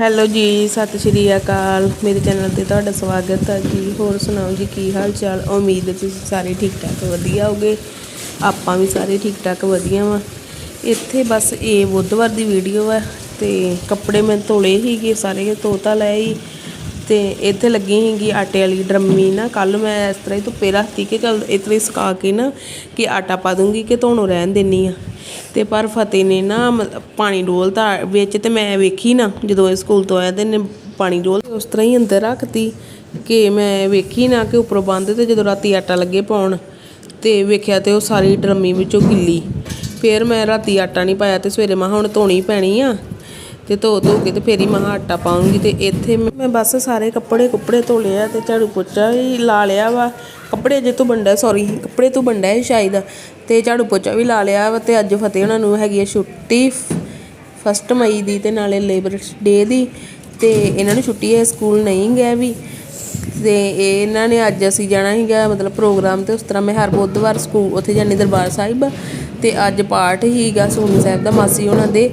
Hello ਜੀ, ਸਤਿ ਸ਼੍ਰੀ ਅਕਾਲ। ਮੇਰੇ ਚੈਨਲ ਤੇ ਤੁਹਾਡਾ ਸਵਾਗਤ ਹੈ ਜੀ। ਹੋਰ ਸੁਣਾਓ ਜੀ, ਕੀ ਹਾਲ ਚਾਲ? ਉਮੀਦ ਹੈ ਤੁਸੀਂ ਸਾਰੇ ਠੀਕ ਠਾਕ ਵਧੀਆ ਹੋਗੇ। ਆਪਾਂ ਵੀ ਸਾਰੇ ਠੀਕ ਠਾਕ ਵਧੀਆ ਵਾਂ। ਇੱਥੇ ਬਸ ਇਹ ਬੁੱਧਵਾਰ ਦੀ ਵੀਡੀਓ ਹੈ ਤੇ ਕੱਪੜੇ ਮੈਂ ਧੋਲੇ ਹੀਗੇ ਸਾਰੇ ਧੋਤਾ ਲਏ ਹੀ ਤੇ ਇੱਥੇ ਲੱਗੀ ਸੀਗੀ ਆਟੇ ਵਾਲੀ ਡਰਮੀ ਨਾ। ਕੱਲ ਮੈਂ ਇਸ ਤਰ੍ਹਾਂ ਹੀ ਧੁੱਪੇ ਰੱਖਤੀ ਕਿ ਚੱਲ ਇਸ ਤਰ੍ਹਾਂ ਹੀ ਸੁਕਾ ਕੇ ਨਾ ਕਿ ਆਟਾ ਪਾ ਦੂੰਗੀ ਕਿ ਧੋਣੋਂ ਰਹਿਣ ਦੇਣੀ ਆ। ਤੇ ਪਰ ਫਤਿਹ ਨੇ ਨਾ ਮਤਲਬ ਪਾਣੀ ਡੋਲਤਾ ਵਿੱਚ ਤੇ ਮੈਂ ਵੇਖੀ ਨਾ ਜਦੋਂ ਇਹ ਸਕੂਲ ਤੋਂ ਆਇਆ ਤੇ ਇਹਨੇ ਪਾਣੀ ਡੋਲ ਉਸ ਤਰ੍ਹਾਂ ਹੀ ਅੰਦਰ ਰੱਖਤੀ ਕਿ ਮੈਂ ਵੇਖੀ ਨਾ ਕਿ ਉੱਪਰੋਂ ਬੰਦ ਤੇ ਜਦੋਂ ਰਾਤੀ ਆਟਾ ਲੱਗੇ ਪਾਉਣ ਤੇ ਵੇਖਿਆ ਤੇ ਉਹ ਸਾਰੀ ਡਰਮੀ ਵਿੱਚੋਂ ਗਿੱਲੀ। ਫਿਰ ਮੈਂ ਰਾਤੀ ਆਟਾ ਨਹੀਂ ਪਾਇਆ ਤੇ ਸਵੇਰੇ ਮੈਂ ਹੁਣ ਧੋਣੀ ਪੈਣੀ ਆ। ਤੇ ਧੋ ਧੋ ਕੇ ਤੇ ਫੇਰ ਹੀ ਮੈਂ ਆਟਾ ਪਾਉਂਗੀ ਤੇ ਇੱਥੇ ਮੈਂ ਬਸ ਸਾਰੇ ਕੱਪੜੇ ਕੁੱਪੜੇ ਧੋ ਲਿਆ ਤੇ ਝਾੜੂ ਪੋਚਾ ਵੀ ਲਾ ਲਿਆ ਵਾ। ਕੱਪੜੇ ਜੇ ਤੋਂ ਬੰਦਾ ਸੌਰੀ ਕੱਪੜੇ ਤੋਂ ਬੰਦਾ ਹੈ ਸ਼ਾਇਦ ਤੇ ਝਾੜੂ ਪੋਚਾ ਵੀ ਲਾ ਲਿਆ ਵਾ ਤੇ ਅੱਜ ਫਤਿਹ ਉਹਨਾਂ ਨੂੰ ਹੈਗੀ ਹੈ ਛੁੱਟੀ ਫਸਟ ਮਈ ਦੀ ਤੇ ਨਾਲੇ ਲੇਬਰ ਡੇ ਦੀ ਤੇ ਇਹਨਾਂ ਨੂੰ ਛੁੱਟੀ ਹੈ, ਸਕੂਲ ਨਹੀਂ ਗਿਆ ਵੀ ਤੇ ਇਹ ਇਹਨਾਂ ਨੇ ਅੱਜ ਅਸੀਂ ਜਾਣਾ ਸੀਗਾ ਮਤਲਬ ਪ੍ਰੋਗਰਾਮ ਤੇ ਉਸ ਤਰ੍ਹਾਂ ਮੈਂ ਹਰ ਬੁੱਧਵਾਰ ਸਕੂਲ ਉੱਥੇ ਜਾਂਦੀ ਦਰਬਾਰ ਸਾਹਿਬ ਤੇ ਅੱਜ ਪਾਠ ਹੀਗਾ ਸੋਨੀ ਸਾਹਿਬ ਦਾ ਮਾਸੀ ਉਹਨਾਂ ਦੇ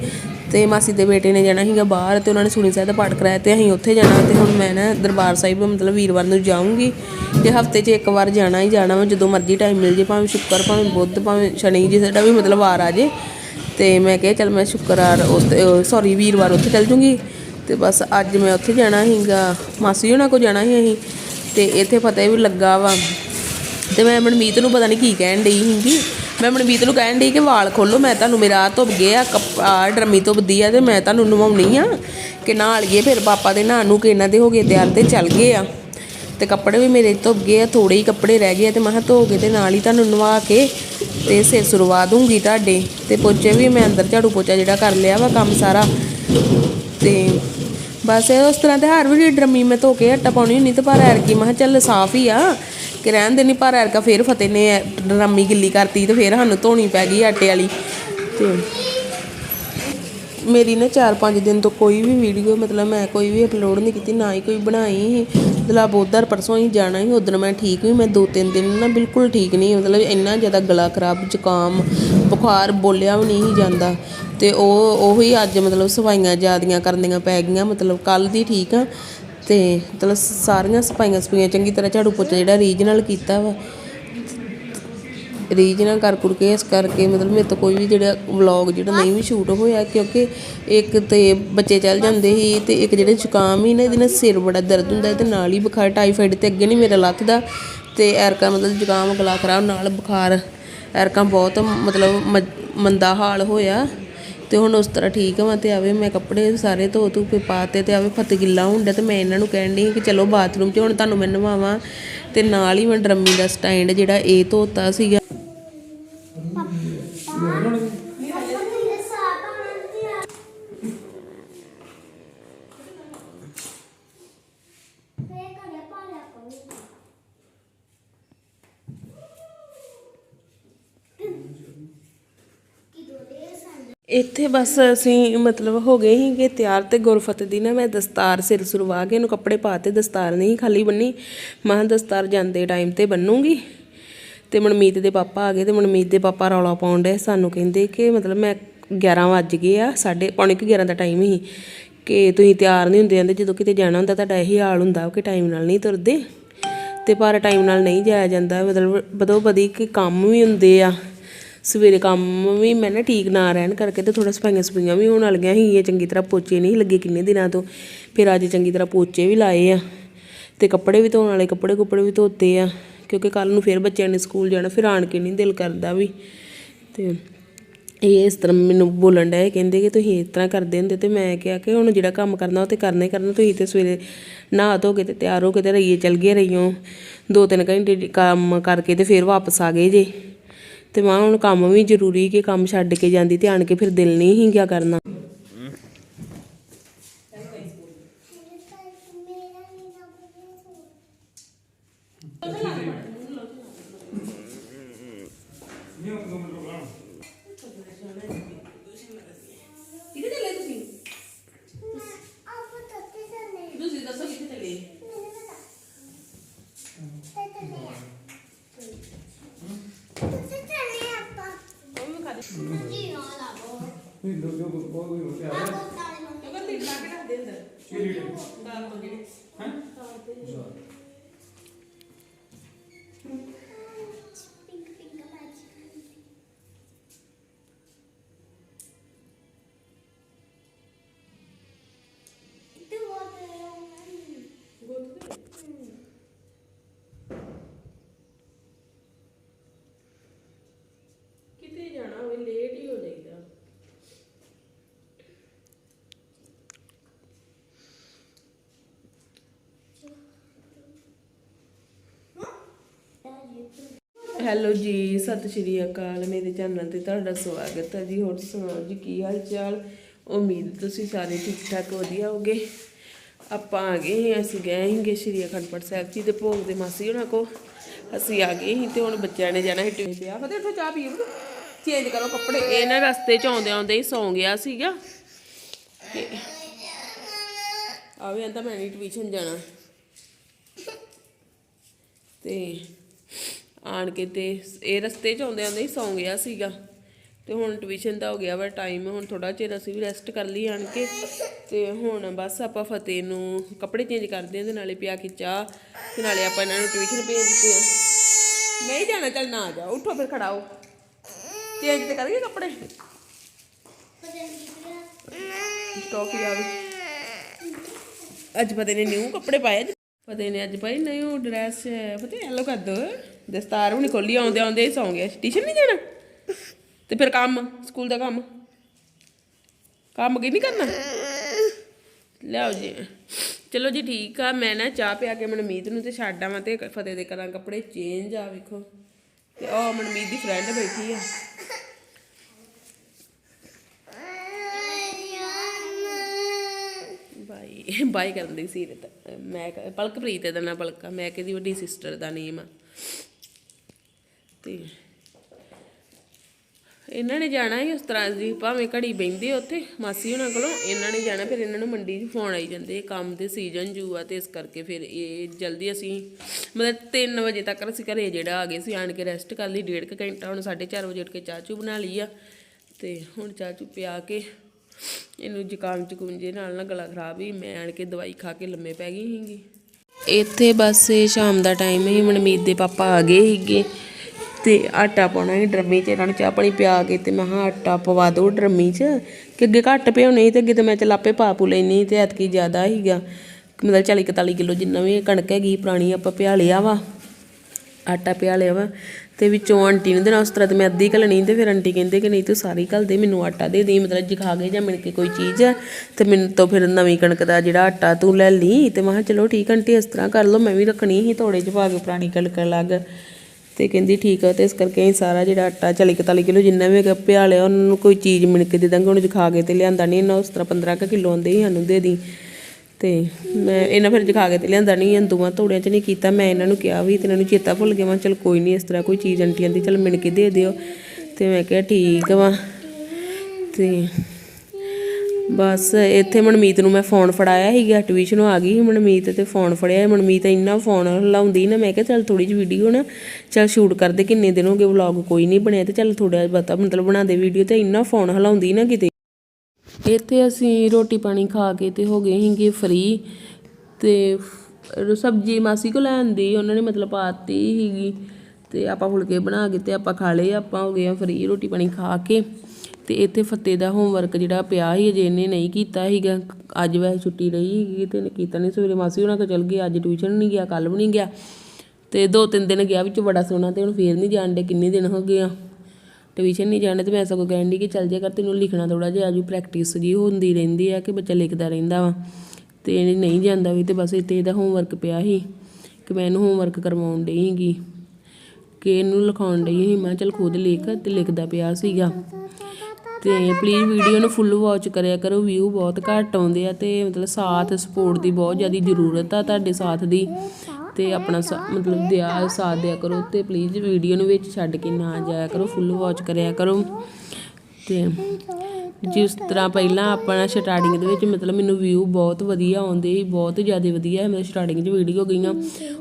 ਤੇ ਮਾਸੀ ਦੇ ਬੇਟੇ ਨੇ ਜਾਣਾ ਸੀਗਾ ਬਾਹਰ ਤੇ ਉਹਨਾਂ ਨੇ ਸੁਣੀ ਸਾਹਿਬ ਦਾ ਪਾਠ ਕਰਾਇਆ ਤੇ ਅਸੀਂ ਉੱਥੇ ਜਾਣਾ ਤੇ ਹੁਣ ਮੈਂ ਨਾ ਦਰਬਾਰ ਸਾਹਿਬ ਮਤਲਬ ਵੀਰਵਾਰ ਨੂੰ ਜਾਊਂਗੀ ਤੇ ਹਫ਼ਤੇ 'ਚ ਇੱਕ ਵਾਰ ਜਾਣਾ ਹੀ ਜਾਣਾ ਵਾ, ਜਦੋਂ ਮਰਜ਼ੀ ਟਾਈਮ ਮਿਲ ਜੇ, ਭਾਵੇਂ ਸ਼ੁੱਕਰ, ਭਾਵੇਂ ਬੁੱਧ, ਭਾਵੇਂ ਸ਼ਨੀ ਜਿਸ ਦਾ ਵੀ ਮਤਲਬ ਵਾਰ ਆ ਜੇ। ਤੇ ਮੈਂ ਕਿਹਾ ਚੱਲ ਮੈਂ ਸ਼ੁੱਕਰਵਾਰ ਉੱਥੇ ਸੌਰੀ ਵੀਰਵਾਰ ਉੱਥੇ ਚੱਲ ਜੂੰਗੀ। ਤੇ ਬਸ ਅੱਜ ਮੈਂ ਉੱਥੇ ਜਾਣਾ ਸੀਗਾ, ਮਾਸੀ ਉਹਨਾਂ ਕੋ ਜਾਣਾ ਸੀ ਅਸੀਂ। ਤੇ ਇੱਥੇ ਫਤਿਹ ਵੀ ਲੱਗਾ ਵਾ। ਤੇ ਮੈਂ ਮਨਮੀਤ ਨੂੰ ਪਤਾ ਨਹੀਂ ਕੀ ਕਹਿਣ ਡਈ ਸੀਗੀ। ਮੈਂ ਮਨਮੀਤ ਨੂੰ ਕਹਿਣ ਡਈ ਕਿ ਵਾਲ ਖੋਲੋ, ਮੈਂ ਤੁਹਾਨੂੰ ਮੇਰਾ ਆਹ ਧੁੱਪ ਗਏ ਆ, ਕੱਪ- ਆਹ ਡਰਮੀ ਧੁੱਪਦੀ ਆ ਤੇ ਮੈਂ ਤੁਹਾਨੂੰ ਨਵਾਉਣੀ ਆ ਕਿ ਨਾਲ ਗਏ ਫਿਰ ਪਾਪਾ ਦੇ ਨਾਂ ਨੂੰ ਕਿ ਇਹਨਾਂ ਦੇ ਹੋ ਗਏ ਤਿਆਰ ਤੇ ਚੱਲ ਗਏ ਆ। ਤੇ ਕੱਪੜੇ ਵੀ ਮੇਰੇ ਧੁੱਪ ਗਏ ਆ ਥੋੜੇ ਹੀ ਕੱਪੜੇ ਰਹਿ ਗਏ ਆ ਤੇ ਮੈਂ ਕਿਹਾ ਧੋ ਕੇ ਤੇ ਨਾਲ ਹੀ ਤੁਹਾਨੂੰ ਨਵਾ ਕੇ ਤੇ ਸਿਰ ਸੁਰਵਾ ਦੂੰਗੀ ਤੁਹਾਡੇ। ਤੇ ਪੋਚੇ ਵੀ ਮੈਂ ਅੰਦਰ ਝਾੜੂ ਪੋਚਾ ਜਿਹੜਾ ਕਰ ਲਿਆ ਵਾ ਕੰਮ ਸਾਰਾ। ਤੇ ਬਸ ਉਸ ਤਰ੍ਹਾਂ ਤੇ ਹਰ ਵਾਰੀ ਡਰਮੀ ਮੈਂ ਧੋ ਕੇ ਆਟਾ ਪਾਉਣੀ ਹੁੰਦੀ ਤੇ ਪਰ ਐਰਕੀ ਮੈਂ ਕਿਹਾ ਚੱਲ ਸਾਫ਼ ਹੀ ਆ। ਕਿ ਰਹਿਣ ਦੇਣੀ, ਪਰ ਐਰਕਾ ਫੇਰ ਫਤਿਹ ਨੇ ਡਰਮੀ ਗਿੱਲੀ ਕਰਤੀ ਤੇ ਫੇਰ ਸਾਨੂੰ ਧੋਣੀ ਪੈ ਗਈ ਆਟੇ ਵਾਲੀ। ਤੇ ਮੇਰੀ ਨਾ 4-5 ਦਿਨ ਤੋਂ ਕੋਈ ਵੀ ਵੀਡੀਓ ਮਤਲਬ ਮੈਂ ਕੋਈ ਵੀ ਅਪਲੋਡ ਨਹੀਂ ਕੀਤੀ, ਨਾ ਹੀ ਕੋਈ ਬਣਾਈ ਸੀ। ਦਲਾ ਬੋਧਰ ਪਰਸੋਂ ਹੀ ਜਾਣਾ ਸੀ ਉਦੋਂ ਮੈਂ ਠੀਕ ਵੀ, ਮੈਂ 2-3 ਦਿਨ ਨਾ ਬਿਲਕੁਲ ਠੀਕ ਨਹੀਂ ਮਤਲਬ ਇੰਨਾ ਜ਼ਿਆਦਾ ਗਲਾ ਖਰਾਬ, ਜ਼ੁਕਾਮ, ਬੁਖਾਰ ਬੋਲਿਆ ਵੀ ਨਹੀਂ ਸੀ ਜਾਂਦਾ। ਤੇ ਉਹ, ਉਹੀ ਅੱਜ ਮਤਲਬ ਸਵਾਈਆਂ ਜ਼ਿਆਦੀਆਂ ਕਰਨੀਆਂ ਪੈ ਗਈਆਂ, ਮਤਲਬ ਕੱਲ ਦੀ ਠੀਕ ਆ। ਅਤੇ ਮਤਲਬ ਸਾਰੀਆਂ ਸਫਾਈਆਂ ਸਫਾਈਆਂ ਚੰਗੀ ਤਰ੍ਹਾਂ ਝਾੜੂ ਪੋਚਾ ਜਿਹੜਾ ਰੀਝ ਰੀਜਨਲ ਕੀਤਾ ਵਾ ਰੀਝ ਨਾਲ ਕਰ ਕੁਰ ਕੇ ਇਸ ਕਰਕੇ ਮਤਲਬ ਮੇਰੇ ਤੋਂ ਕੋਈ ਵੀ ਜਿਹੜਾ ਵਲੌਗ ਜਿਹੜਾ ਨਹੀਂ ਵੀ ਸ਼ੂਟ ਹੋਇਆ, ਕਿਉਂਕਿ ਇੱਕ ਤੇ ਬੱਚੇ ਚੱਲ ਜਾਂਦੇ ਸੀ ਤੇ ਇੱਕ ਜਿਹੜੇ ਜ਼ੁਕਾਮ ਹੀ ਨਾ, ਇਹਦੇ ਨਾਲ ਸਿਰ ਬੜਾ ਦਰਦ ਹੁੰਦਾ ਤੇ ਨਾਲ ਹੀ ਬੁਖਾਰ ਟਾਈਫਾਈਡ ਤੇ ਅੱਗੇ ਨਹੀਂ ਮੇਰਾ ਲੱਥਦਾ ਤੇ ਐਰਕਾ ਮਤਲਬ ਜ਼ੁਕਾਮ ਗਲਾ ਖਰਾਬ, ਨਾਲ ਬੁਖਾਰ, ਐਰਕਾ ਬਹੁਤ ਮਤਲਬ ਮ- ਮੰਦਾ ਹਾਲ ਹੋਇਆ। ਤੇ ਹੁਣ ਉਸ ਤਰ੍ਹਾਂ ਠੀਕ ਹਾਂ ਤੇ ਆਵੇ, ਮੈਂ ਕੱਪੜੇ ਸਾਰੇ ਧੋ ਧੂ ਕੇ ਪਾਤੇ ਤੇ ਆਵੇ ਫਤ ਗਿੱਲਾ ਹੁੰਦਾ ਤੇ ਮੈਂ ਇਹਨਾਂ ਨੂੰ ਕਹਿਣ ਡਈ ਕਿ ਚਲੋ ਬਾਥਰੂਮ 'ਚ ਹੁਣ ਤੁਹਾਨੂੰ ਮੈਂ ਨਵਾਵਾਂ ਤੇ ਨਾਲ ਹੀ ਮੈਂ ਡਰਮੀ ਦਾ ਸਟੈਂਡ ਜਿਹੜਾ ਇਹ ਧੋਤਾ ਸੀਗਾ। ਇੱਥੇ ਬਸ ਅਸੀਂ ਮਤਲਬ ਹੋ ਗਏ ਸੀ ਕਿ ਤਿਆਰ ਤੇ ਗੁਰਫਤ ਦੀ ਨਾ ਮੈਂ ਦਸਤਾਰ ਸਿਰ ਸੁਰਵਾ ਕੇ ਇਹਨੂੰ ਕੱਪੜੇ ਪਾਤੇ ਦਸਤਾਰ ਨਹੀਂ ਖਾਲੀ ਬੰਨੀ। ਮੈਂ ਕਿਹਾ ਦਸਤਾਰ ਜਾਂਦੇ ਟਾਈਮ ਤੇ ਬੰਨੂਗੀ। ਤੇ ਮਨਮੀਤ ਦੇ ਪਾਪਾ ਆ ਗਏ ਤੇ ਮਨਮੀਤ ਦੇ ਪਾਪਾ ਰੌਲਾ ਪਾਉਣ ਡਏ ਸਾਨੂੰ ਕਹਿੰਦੇ ਕਿ ਮਤਲਬ ਮੈਂ 11 ਵੱਜ ਗਏ ਆ ਸਾਡੇ ਪੌਣੇ ਕੁ 11 ਦਾ ਟਾਈਮ ਹੀ ਕਿ ਤੁਸੀਂ ਤਿਆਰ ਨਹੀਂ ਹੁੰਦੇ ਜਾਂਦੇ ਜਦੋਂ ਕਿਤੇ ਜਾਣਾ ਹੁੰਦਾ ਤੁਹਾਡਾ ਇਹੀ ਹਾਲ ਹੁੰਦਾ ਕਿ ਟਾਈਮ ਨਾਲ ਨਹੀਂ ਤੁਰਦੇ। ਤੇ ਪਰ ਟਾਈਮ ਨਾਲ ਨਹੀਂ ਜਾਇਆ ਜਾਂਦਾ, ਮਤਲਬ ਬਦੋ ਬਦੀ ਕਿ ਕੰਮ ਵੀ ਹੁੰਦੇ ਆ। ਸਵੇਰੇ ਕੰਮ ਵੀ ਮੈਂ ਨਾ ਠੀਕ ਨਾ ਰਹਿਣ ਕਰਕੇ ਤੇ ਥੋੜਾ ਸਫਾਈਆਂ ਸਫਾਈਆਂ ਵੀ ਹੋਣ ਵਾਲੀਆਂ ਸੀ ਚੰਗੀ ਤਰ੍ਹਾਂ ਪੋਚੇ ਨਹੀਂ ਲੱਗੇ ਕਿੰਨੇ ਦਿਨਾਂ ਤੋਂ। ਫਿਰ ਅੱਜ ਚੰਗੀ ਤਰ੍ਹਾਂ ਪੋਚੇ ਵੀ ਲਾਏ ਆ ਤੇ ਕੱਪੜੇ ਵੀ ਧੋਣ ਵਾਲੇ, ਕੱਪੜੇ ਕੁੱਪੜੇ ਵੀ ਧੋਤੇ ਆ, ਕਿਉਂਕਿ ਕੱਲ ਨੂੰ ਫਿਰ ਬੱਚਿਆਂ ਨੇ ਸਕੂਲ ਜਾਣਾ, ਫਿਰ ਆਣ ਕੇ ਨਹੀਂ ਦਿਲ ਕਰਦਾ ਵੀ। ਤੇ ਇਹ ਇਸ ਤਰ੍ਹਾਂ ਮੈਨੂੰ ਬੋਲਣ ਡਏ ਕਹਿੰਦੇ ਕਿ ਤੁਸੀਂ ਇਸ ਤਰ੍ਹਾਂ ਕਰਦੇ ਹੁੰਦੇ ਤੇ ਮੈਂ ਕਿਹਾ ਕਿ ਹੁਣ ਜਿਹੜਾ ਕੰਮ ਕਰਨਾ ਉਹ ਤੇ ਕਰਨਾ ਹੀ ਕਰਨਾ, ਤੁਸੀਂ ਤੇ ਸਵੇਰੇ ਨਹਾ ਧੋ ਕੇ ਤੇ ਤਿਆਰ ਹੋ ਕੇ ਤੇ ਰਹੀਏ, ਚਲ ਗਏ ਰਹੀਓ। ਦੋ ਤਿੰਨ ਘੰਟੇ ਕੰਮ ਕਰਕੇ ਤੇ ਫਿਰ ਵਾਪਸ ਆ ਗਏ ਜੇ। ਤੇ ਮਾਂ, ਹੁਣ ਕੰਮ ਵੀ ਜ਼ਰੂਰੀ ਕਿ ਕੰਮ ਛੱਡ ਕੇ ਜਾਂਦੀ ਤੇ ਆਣ ਕੇ ਫਿਰ ਦਿਲ ਨਹੀਂ ਹੀ ਗਿਆ ਕਰਨਾ। ਦੋ ਦੋ ਬਹੁਤ ਹੋ। ਹੈਲੋ ਜੀ ਸਤਿ ਸ਼੍ਰੀ ਅਕਾਲ ਮੇਰੇ ਚੈਨਲ ਤੇ ਤੁਹਾਡਾ ਸਵਾਗਤ ਹੈ ਜੀ। ਹੋਰ ਸੁਣਾਓ ਜੀ ਕੀ ਹਾਲ ਚਾਲ ਉਮੀਦ ਤੁਸੀਂ ਸਾਰੇ ਠੀਕ ਠਾਕ ਵਧੀਆ ਹੋਗੇ? ਆਪਾਂ ਆ ਗਏ ਹਾਂ ਅਸੀਂ ਗਏ ਸੀਗੇ ਸ਼੍ਰੀ ਅਖੰਡ ਪਾਠ ਸਾਹਿਬ ਜੀ ਦੇ ਭੋਗ ਦੇ ਮਾਸੀ ਉਹਨਾਂ ਕੋ ਅਸੀਂ ਆ ਗਏ ਸੀ ਤੇ ਹੁਣ ਬੱਚਿਆਂ ਨੇ ਜਾਣਾ ਹਿੱਟੇ ਤੇ ਆ ਫਤੇ ਉੱਠੋ ਚਾਹ ਪੀਓ। ਚੇਂਜ ਕਰੋ ਕੱਪੜੇ। ਇਹ ਨਾ ਰਸਤੇ ਚ ਆਉਂਦੇ ਆਉਂਦੇ ਹੀ ਸੌਂ ਗਿਆ ਸੀਗਾ। ਆਵੇ ਤਾਂ ਮੈਂ ਟਿਊਸ਼ਨ ਜਾਣਾ। ਤੇ ਆਣ ਕੇ ਤੇ ਇਹ ਰਸਤੇ 'ਚ ਆਉਂਦੇ ਆਉਂਦੇ ਹੀ ਸੌਂ ਗਿਆ ਸੀਗਾ। ਤੇ ਹੁਣ ਟਿਊਸ਼ਨ ਦਾ ਹੋ ਗਿਆ ਵਾ ਟਾਈਮ ਹੁਣ ਥੋੜਾ ਚਿਰ ਅਸੀਂ ਵੀ ਰੈਸਟ ਕਰ ਲਈ ਆਣ ਕੇ। ਤੇ ਹੁਣ ਬਸ ਆਪਾਂ ਫਤਿਹ ਨੂੰ ਕੱਪੜੇ ਚੇਂਜ ਕਰਦੇ ਆਂ ਤੇ ਨਾਲੇ ਪਿਆ ਕੇ ਚਾਹ ਤੇ ਨਾਲੇ ਆਪਾਂ ਇਹਨਾਂ ਨੂੰ ਟਿਊਸ਼ਨ ਭੇਜਦੇ ਆ ਨਹੀਂ ਜਾਣਾ, ਚੱਲ ਨਾ ਜਾ, ਉੱਠੋ ਫਿਰ ਖੜਾਓ ਚੇਂਜ ਤੇ ਕਰੀਏ ਕੱਪੜੇ? ਸਟਾਕ ਆਵੇ ਅੱਜ ਪਤੇ ਨੇ ਨਿਊ ਕੱਪੜੇ ਪਾਏ ਅੱਜ ਪਤੇ ਨੇ ਅੱਜ ਪਾਈ ਨਿਊ ਡਰੈਸ ਪਤੇ ਐਲੋ ਕਰ ਦੋ। ਦਸਤਾਰ ਵੀ ਨਹੀਂ ਖੋਲੀ ਆਉਂਦੇ ਆਉਂਦੇ ਹੀ ਸੌਂ ਗਿਆ ਟਿਊਸ਼ਨ ਨਹੀਂ ਜਾਣਾ? ਤੇ ਫਿਰ ਕੰਮ, ਸਕੂਲ ਦਾ ਕੰਮ? ਕੰਮ ਕੀ ਨਹੀਂ ਕਰਨਾ? ਲਿਆਓ ਜੀ। ਚਲੋ ਜੀ, ਠੀਕ ਆ। ਮੈਂ ਨਾ ਚਾਹ ਪਿਆ ਕੇ ਮਨਮੀਤ ਨੂੰ ਤੇ ਛੱਡ ਆਵਾਂ ਤੇ ਫਤਿਹ ਦੇ ਕਰਾਂ ਕੱਪੜੇ ਚੇਂਜ ਆ, ਵੇਖੋ। ਤੇ ਉਹ ਮਨਮੀਤ ਦੀ ਫਰੈਂਡ ਬੈਠੀ ਆ। ਬਾਈ ਬਾਈ ਕਰਨ ਦੀ ਸੀ, ਮੈਂ ਪਲਕਪ੍ਰੀਤ ਦਾ ਨਾਂ ਪਲਕਾ। ਮੈਂ ਕਿਹਦੀ ਵੱਡੀ ਸਿਸਟਰ ਦਾ ਨੇਮ ਆ। ਤੇ ਇਹਨਾਂ ਨੇ ਜਾਣਾ ਹੀ ਉਸ ਤਰ੍ਹਾਂ ਦੀ, ਭਾਵੇਂ ਘੜੀ ਬੈੰਦੇ ਉੱਥੇ, ਮਾਸੀ ਉਹਨਾਂ ਕੋਲੋਂ ਇਹਨਾਂ ਨੇ ਜਾਣਾ, ਫਿਰ ਇਹਨਾਂ ਨੂੰ ਮੰਡੀ 'ਚ ਫੋਨ ਆਈ ਜਾਂਦੇ ਕੰਮ ਦੇ ਸੀਜ਼ਨ ਜੂ ਆ ਤੇ ਇਸ ਕਰਕੇ ਫਿਰ ਇਹ ਜਲਦੀ ਅਸੀਂ ਮਤਲਬ 3 ਵਜੇ ਤੱਕ ਅਸੀਂ ਘਰੇ ਜਿਹੜਾ ਆ ਗਏ ਸੀ, ਆਣ ਕੇ ਰੈਸਟ ਕਰ ਲਈ, ਡੇਢ ਕੁ ਘੰਟਾ, ਹੁਣ 4:30 ਵਜੇ ਉੱਠ ਕੇ ਚਾਹ ਚੂ ਬਣਾ ਲਈ ਆ ਤੇ ਹੁਣ ਚਾਹ ਚੂ ਪਿਆ ਕੇ ਇਹਨੂੰ ਜ਼ੁਕਾਮ ਚੁਕੁੰਜੇ ਨਾਲ ਨਾ ਗਲਾ ਖਰਾਬ ਹੀ ਮੈਂ ਆਣ ਕੇ ਦਵਾਈ ਖਾ ਕੇ ਲੰਮੇ ਪੈ ਗਈ ਸੀਗੀ। ਇੱਥੇ ਬਸ ਸ਼ਾਮ ਦਾ ਟਾਈਮ ਹੀ ਮਨਮੀਤ ਦੇ ਪਾਪਾ ਆ ਗਏ ਸੀਗੇ। ਤੇ ਆਟਾ ਪਾਉਣਾ ਸੀ ਡਰਮੀ 'ਚ, ਇਹਨਾਂ ਨੂੰ ਚਾਹ ਪਾਣੀ ਪਿਆ ਕੇ ਤੇ ਮੈਂ ਕਿਹਾ ਆਟਾ ਪਵਾ ਦਿਓ ਡਰਮੀ 'ਚ। ਕਿ ਅੱਗੇ ਘੱਟ ਪਿਆਉਣੇ ਸੀ ਤੇ ਅੱਗੇ ਤਾਂ ਮੈਂ ਚਲਾਪੇ ਪਾ ਪੂ ਲੈਣੀ ਤੇ ਐਤਕੀ ਜ਼ਿਆਦਾ ਸੀਗਾ। ਮਤਲਬ 40 41 ਕਿਲੋ ਜਿੰਨਾ ਵੀ ਕਣਕ ਹੈਗੀ ਪੁਰਾਣੀ ਆਪਾਂ ਪਿਆ ਲਿਆ ਵਾ, ਆਟਾ ਪਿਆ ਲਿਆ ਵਾ। ਤੇ ਵਿੱਚੋਂ ਆਂਟੀ ਨੇ ਦੇਣਾ, ਉਸ ਤਰ੍ਹਾਂ ਤੇ ਮੈਂ ਅੱਧੀ ਘਲਣੀ ਤੇ ਫਿਰ ਆਂਟੀ ਕਹਿੰਦੇ ਕਿ ਨਹੀਂ ਤੂੰ ਸਾਰੀ ਘਲ ਦੇ, ਮੈਨੂੰ ਆਟਾ ਦੇ ਦੇ, ਮਤਲਬ ਜਿਖਾ ਕੇ ਜਾਂ ਮਿਲ ਕੇ ਕੋਈ ਚੀਜ਼ ਆ, ਤੇ ਮੈਨੂੰ ਤੋਂ ਫਿਰ ਨਵੀਂ ਕਣਕ ਦਾ ਜਿਹੜਾ ਆਟਾ ਤੂੰ ਲੈ ਲਈ। ਤੇ ਮੈਂ ਕਿਹਾ ਚਲੋ ਠੀਕ ਆਂਟੀ, ਇਸ ਤਰ੍ਹਾਂ ਕਰ ਲਓ, ਮੈਂ ਵੀ ਰੱਖਣੀ ਸੀ ਤੋੜੇ 'ਚ ਪਾ ਕੇ ਪੁਰਾਣੀ ਕਣਕ ਲੱਗ ਤੇ ਕਹਿੰਦੀ ਠੀਕ ਆ ਤੇ ਇਸ ਕਰਕੇ ਅਸੀਂ ਸਾਰਾ ਜਿਹੜਾ ਆਟਾ 40 41 ਕਿਲੋ ਜਿੰਨਾ ਵੀ ਹੈਗਾ ਪਿਆ ਲਿਆ, ਉਹਨਾਂ ਨੂੰ ਕੋਈ ਚੀਜ਼ ਮਿਣ ਕੇ ਦੇ ਦਾਂਗੇ, ਉਹਨੂੰ ਜਖਾ ਕੇ ਤੇ ਲਿਆਂਦਾ ਨਹੀਂ ਇਹਨਾਂ, ਉਸ ਤਰ੍ਹਾਂ 15 ਕੁ ਕਿਲੋ ਆਉਂਦੇ ਹੀ ਸਾਨੂੰ ਦੇ ਦੀ। ਤੇ ਮੈਂ ਇਹਨਾਂ ਫਿਰ ਜਖਾ ਕੇ ਤੇ ਲਿਆਂਦਾ ਨਹੀਂ ਅੰਦੂਆਂ ਤੋੜਿਆਂ ਚ ਨਹੀਂ ਕੀਤਾ, ਮੈਂ ਇਹਨਾਂ ਨੂੰ ਕਿਹਾ ਵੀ ਤੇ ਇਹਨਾਂ ਨੂੰ ਚੇਤਾ ਭੁੱਲ ਗਿਆ, ਮੈਂ ਚਲ ਕੋਈ ਨਹੀਂ, ਇਸ ਤਰ੍ਹਾਂ ਕੋਈ ਚੀਜ਼ ਆਂਟੀਆਂ ਦੀ ਚਲ ਮਿਣ ਕੇ ਦੇ ਦਿਓ। ਤੇ ਮੈਂ ਕਿਹਾ ਠੀਕ ਵਾ। ਤੇ ਬਸ ਇੱਥੇ ਮਨਮੀਤ ਨੂੰ ਮੈਂ ਫੋਨ ਫੜਾਇਆ ਸੀਗਾ ਟਿਊਸ਼ਨੋਂ ਆ ਗਈ ਸੀ ਮਨਮੀਤ ਤੇ ਫੋਨ ਫੜਿਆ ਮਨਮੀਤ ਇੰਨਾ ਫੋਨ ਹਿਲਾਉਂਦੀ ਨਾ, ਮੈਂ ਕਿਹਾ ਚੱਲ ਥੋੜੀ ਜਿਹੀ ਵੀਡੀਓ ਨਾ, ਚੱਲ ਸ਼ੂਟ ਕਰਦੇ ਕਿੰਨੇ ਦਿਨ ਹੋ ਗਏ ਵਲੌਗ ਕੋਈ ਨਹੀਂ ਬਣਿਆ ਤੇ ਚੱਲ ਥੋੜਾ ਬਹੁਤਾ ਮਤਲਬ ਬਣਾ ਵੀਡੀਓ ਤੇ, ਇੰਨਾ ਫੋਨ ਹਿਲਾਉਂਦੀ ਨਾ ਕਿਤੇ। ਇੱਥੇ ਅਸੀਂ ਰੋਟੀ ਪਾਣੀ ਖਾ ਕੇ ਤੇ ਹੋ ਗਏ ਸੀਗੇ ਫਰੀ ਤੇ ਸਬਜ਼ੀ ਮਾਸੀ ਕੋ ਲੈਂਦੀ ਉਹਨਾਂ ਨੇ ਮਤਲਬ ਪਾਤੀ ਸੀਗੀ ਤੇ ਆਪਾਂ ਫੁਲਕੇ ਬਣਾ ਕੇ ਤੇ ਆਪਾਂ ਖਾ ਲਏ, ਆਪਾਂ ਹੋ ਗਏ ਆ ਫਰੀ ਰੋਟੀ ਪਾਣੀ ਖਾ ਕੇ। ਤੇ ਇੱਥੇ ਫਤਿਹ ਦਾ ਹੋਮਵਰਕ ਜਿਹੜਾ ਪਿਆ ਸੀ, ਅਜੇ ਇਹਨੇ ਨਹੀਂ ਕੀਤਾ ਸੀਗਾ। ਅੱਜ ਵੈਸੇ ਛੁੱਟੀ ਰਹੀ ਸੀਗੀ ਤੇ ਇਹਨੇ ਕੀਤਾ ਨਹੀਂ ਸਵੇਰੇ ਮਾਸੀ ਉਹਨਾਂ ਕੋਲ ਚਲ ਗਈ, ਅੱਜ ਟਿਊਸ਼ਨ ਨਹੀਂ ਗਿਆ ਕੱਲ ਵੀ ਨਹੀਂ ਗਿਆ। ਤੇ ਦੋ ਤਿੰਨ ਦਿਨ ਗਿਆ ਵਿੱਚ, ਬੜਾ ਸੋਹਣਾ ਤੇ ਹੁਣ ਫੇਰ ਨਹੀਂ ਜਾਣ ਡੇ ਕਿੰਨੇ ਦਿਨ ਹੋ ਗਏ ਆ। ਟਿਊਸ਼ਨ ਨਹੀਂ ਜਾਣਾ ਤੇ ਮੈਂ ਸਗੋਂ ਕਹਿਣ ਦੀ ਕਿ ਚੱਲ ਜੇ ਕਰ, ਤੈਨੂੰ ਲਿਖਣਾ ਥੋੜਾ ਜਿਹਾ ਆਜੂ ਪ੍ਰੈਕਟਿਸ ਜੀ ਹੁੰਦੀ ਰਹਿੰਦੀ ਆ ਕਿ ਬੱਚਾ ਲਿਖਦਾ ਰਹਿੰਦਾ ਵਾ। ਤੇ ਇਹ ਨਹੀਂ ਜਾਂਦਾ ਵੀ ਤੇ ਬਸ ਇੱਥੇ ਇਹਦਾ ਹੋਮਵਰਕ ਪਿਆ ਸੀ ਕਿ ਮੈਂ ਇਹਨੂੰ ਹੋਮਵਰਕ ਕਰਵਾਉਣ ਡਈ ਸੀਗੀ। ਕਿ ਇਹਨੂੰ ਲਿਖਾਉਣ ਡਈ ਸੀ, ਮੈਂ ਕਿਹਾ ਚੱਲ ਖੁਦ ਲਿਖ ਤੇ ਲਿਖਦਾ ਪਿਆ ਸੀਗਾ। ਤੇ ਪਲੀਜ਼ ਵੀਡੀਓ ਨੂੰ ਫੁੱਲ ਵਾਚ ਕਰਿਆ ਕਰੋ ਵਿਊ ਬਹੁਤ ਘੱਟ ਆਉਂਦੇ ਆ ਤੇ ਮਤਲਬ ਸਾਥ ਸਪੋਰਟ ਦੀ ਬਹੁਤ ਜ਼ਿਆਦਾ ਜ਼ਰੂਰਤ ਆ ਤੁਹਾਡੇ ਸਾਥ ਦੀ ਤੇ ਆਪਣਾ ਸਾ- ਮਤਲਬ ਦਿਆ, ਸਾਥ ਦਿਆ ਕਰੋ ਤੇ ਪਲੀਜ਼ ਵੀਡੀਓ ਨੂੰ ਵਿੱਚ ਛੱਡ ਕੇ ਨਾ ਜਾਇਆ ਕਰੋ ਫੁੱਲ ਵਾਚ ਕਰਿਆ ਕਰੋ। ਤੇ ਜਿਸ ਤਰ੍ਹਾਂ ਪਹਿਲਾਂ ਆਪਣਾ ਸਟਾਰਟਿੰਗ ਦੇ ਵਿੱਚ ਮਤਲਬ ਮੈਨੂੰ ਵਿਊ ਬਹੁਤ ਵਧੀਆ ਆਉਂਦੇ ਸੀ, ਬਹੁਤ ਜ਼ਿਆਦਾ ਵਧੀਆ ਮੈਂ ਸਟਾਰਟਿੰਗ 'ਚ ਵੀਡੀਓ ਗਈਆਂ।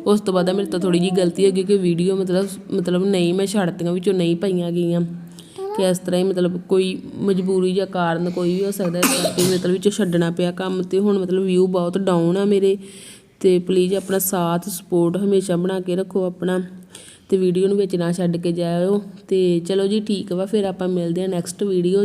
ਉਸ ਤੋਂ ਬਾਅਦ ਮੇਰੇ ਤੋਂ ਥੋੜੀ ਜਿਹੀ ਗਲਤੀ ਹੋ ਗਈ ਕਿ ਵੀਡੀਓ ਮਤਲਬ ਮਤਲਬ ਨਹੀਂ ਮੈਂ ਛੱਡਤੀਆਂ ਵਿੱਚੋਂ ਨਹੀਂ ਪਾਈਆਂ ਗਈਆਂ। ਕਿ ਇਸ ਤਰ੍ਹਾਂ ਹੀ ਮਤਲਬ ਕੋਈ ਮਜਬੂਰੀ ਜਾਂ ਕਾਰਨ ਕੋਈ ਵੀ ਹੋ ਸਕਦਾ ਇਸ ਕਰਕੇ ਮਤਲਬ ਵਿੱਚ ਛੱਡਣਾ ਪਿਆ ਕੰਮ ਤੇ ਹੁਣ ਮਤਲਬ ਵਿਊ ਬਹੁਤ ਡਾਊਨ ਆ ਮੇਰੇ। ਤੇ ਪਲੀਜ਼ ਆਪਣਾ ਸਾਥ ਸਪੋਰਟ ਹਮੇਸ਼ਾ ਬਣਾ ਕੇ ਰੱਖੋ ਆਪਣਾ। ਤੇ ਵੀਡੀਓ ਨੂੰ ਵਿੱਚ ਨਾ ਛੱਡ ਕੇ ਜਾਇਓ। ਤੇ ਚਲੋ ਜੀ ਠੀਕ ਵਾ, ਫਿਰ ਆਪਾਂ ਮਿਲਦੇ ਹਾਂ ਨੈਕਸਟ ਵੀਡੀਓ